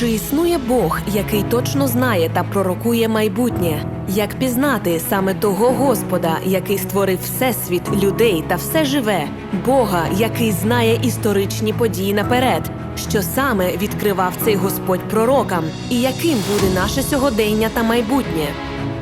Чи існує Бог, який точно знає та пророкує майбутнє? Як пізнати саме того Господа, який створив всесвіт, людей та все живе, Бога, який знає історичні події наперед, що саме відкривав цей Господь пророкам, і яким буде наше сьогодення та майбутнє?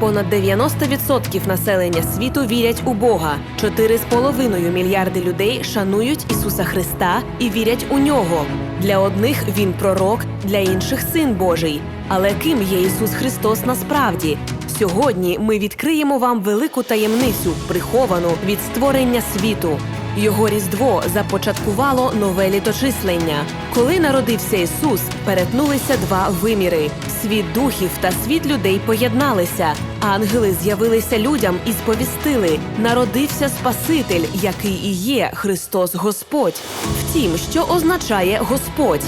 Понад 90% населення світу вірять у Бога. 4,5 мільярди людей шанують Ісуса Христа і вірять у нього. Для одних він пророк, для інших син Божий. Але ким є Ісус Христос насправді? Сьогодні ми відкриємо вам велику таємницю, приховану від створення світу. Його різдво започаткувало нове літочислення. Коли народився Ісус, перетнулися два виміри: світ духів та світ людей поєдналися. Ангели з'явилися людям і сповістили: народився Спаситель, який і є Христос Господь. Втім, що означає Господь?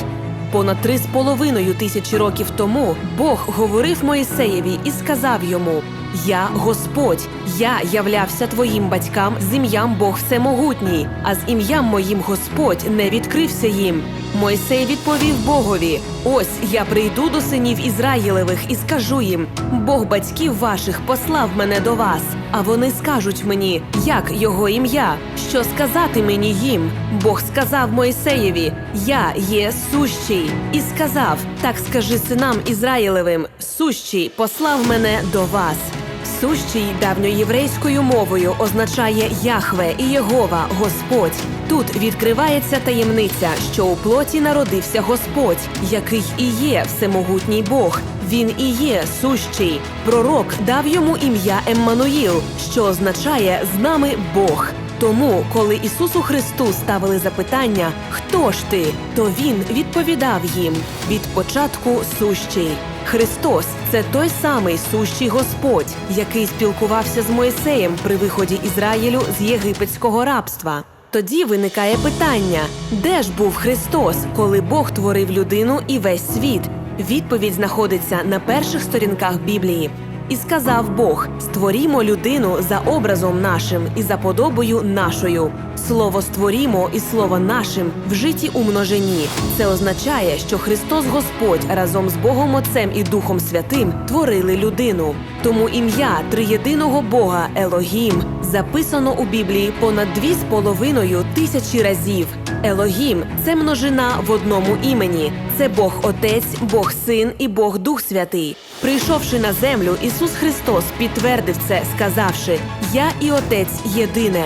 Понад три з половиною тисячі років тому Бог говорив Моїсеєві і сказав йому: Я Господь, я являвся твоїм батькам з ім'ям Бог Всемогутній, а з ім'ям моїм Господь не відкрився їм. Мойсей відповів Богові: Ось я прийду до синів Ізраїлевих і скажу їм: Бог батьків ваших послав мене до вас. А вони скажуть мені, як його ім'я, що сказати мені їм. Бог сказав Мойсеєві: Я є сущий, і сказав: Так скажи синам Ізраїлевим: сущий послав мене до вас. Сущий давньоєврейською мовою означає Яхве і Єгова, Господь. Тут відкривається таємниця, що у плоті народився Господь, який і є всемогутній Бог. Він і є сущий. Пророк дав йому ім'я Еммануїл, що означає з нами Бог. Тому, коли Ісусу Христу ставили запитання, хто ж ти, то він відповідав їм від початку сущий. Христос це той самий сущий Господь, який спілкувався з Моїсеєм при виході Ізраїлю з єгипетського рабства. Тоді виникає питання: де ж був Христос, коли Бог творив людину і весь світ? Відповідь знаходиться на перших сторінках Біблії. І сказав Бог: створімо людину за образом нашим і за подобою нашою. Слово створімо і слово нашим вжиті у множині. Це означає, що Христос Господь разом з Богом Отцем і Духом Святим творили людину. Тому ім'я триєдиного Бога Елогім записано у Біблії понад дві з половиною тисячі разів. Елогім це множина в одному імені. Це Бог Отець, Бог Син і Бог Дух Святий. Прийшовши на землю, Ісус Христос підтвердив це, сказавши: Я і Отець єдине.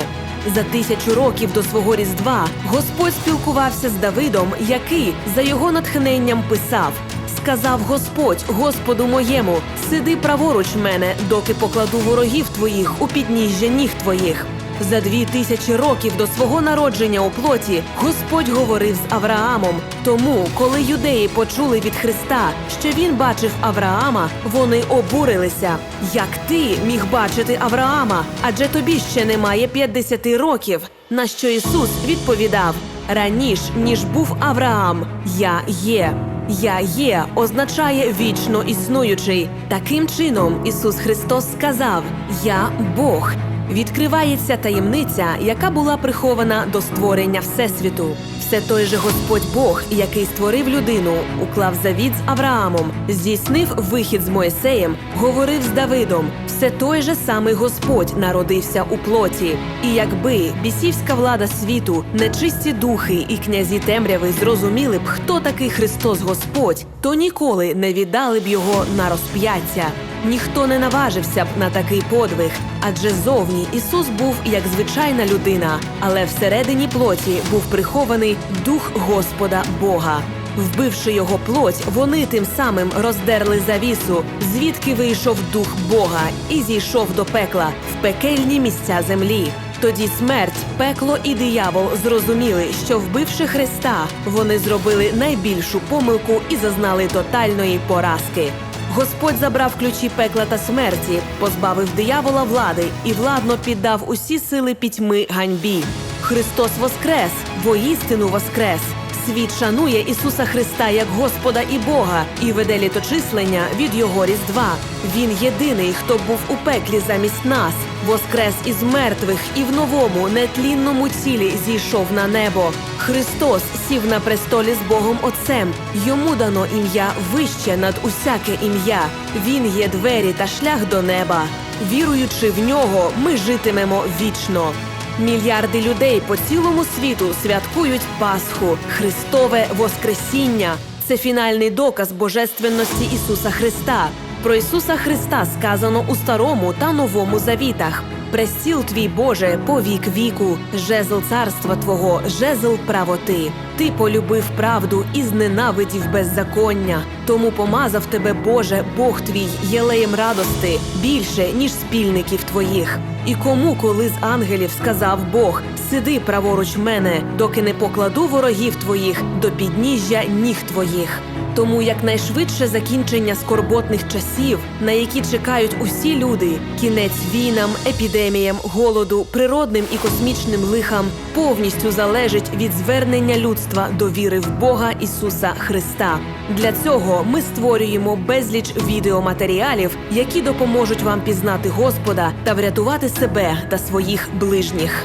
За тисячу років до свого різдва Господь спілкувався з Давидом, який за його натхненням писав: Сказав Господь, Господу моєму, сиди праворуч мене, доки покладу ворогів твоїх у підніжжя ніг твоїх. За дві тисячі років до свого народження у плоті Господь говорив з Авраамом. Тому, коли юдеї почули від Христа, що він бачив Авраама, вони обурилися. Як ти міг бачити Авраама? Адже тобі ще немає 50 років. На що Ісус відповідав: раніш ніж був Авраам, я є. Я є означає вічно існуючий. Таким чином Ісус Христос сказав: Я Бог. Відкривається таємниця, яка була прихована до створення Всесвіту. Все той же Господь Бог, який створив людину, уклав завіт з Авраамом, здійснив вихід з Моїсеєм, говорив з Давидом. Все той же самий Господь народився у плоті. І якби бісівська влада світу, нечисті духи і князі темряви зрозуміли б, хто такий Христос Господь, то ніколи не віддали б його на розп'яття. Ніхто не наважився б на такий подвиг, адже зовні Ісус був як звичайна людина, але всередині плоті був прихований дух Господа Бога. Вбивши його плоть, вони тим самим роздерли завісу, звідки вийшов дух Бога і зійшов до пекла в пекельні місця землі. Тоді смерть, пекло і диявол зрозуміли, що вбивши Христа, вони зробили найбільшу помилку і зазнали тотальної поразки. Господь забрав ключі пекла та смерті, позбавив диявола влади і владно піддав усі сили пітьми ганьбі. Христос воскрес, воістину воскрес. Світ шанує Ісуса Христа як Господа і Бога і веде літочислення від Його Різдва. Він єдиний, хто був у пеклі замість нас, воскрес із мертвих і в новому нетлінному тілі зійшов на небо. Христос сів на престолі з Богом Отцем. Йому дано ім'я вище над усяке ім'я. Він є двері та шлях до неба. Віруючи в нього, ми житимемо вічно. Мільярди людей по цілому світу святкують Пасху, Христове Воскресіння. Це фінальний доказ божественності Ісуса Христа. Про Ісуса Христа сказано у старому та новому завітах. Престіл твій Боже по вік віку, жезл царства Твого, жезл правоти. Ти полюбив правду і зненавидів беззаконня. Тому помазав тебе, Боже, Бог твій, єлеєм радости більше, ніж спільників твоїх. І кому, коли з ангелів сказав Бог: сиди праворуч мене, доки не покладу ворогів твоїх до підніжжя ніг твоїх. Тому якнайшвидше закінчення скорботних часів, на які чекають усі люди, кінець війнам, епідеміям, голоду, природним і космічним лихам, повністю залежить від звернення людства до віри в Бога Ісуса Христа. Для цього ми створюємо безліч відеоматеріалів, які допоможуть вам пізнати Господа та врятувати себе та своїх ближніх.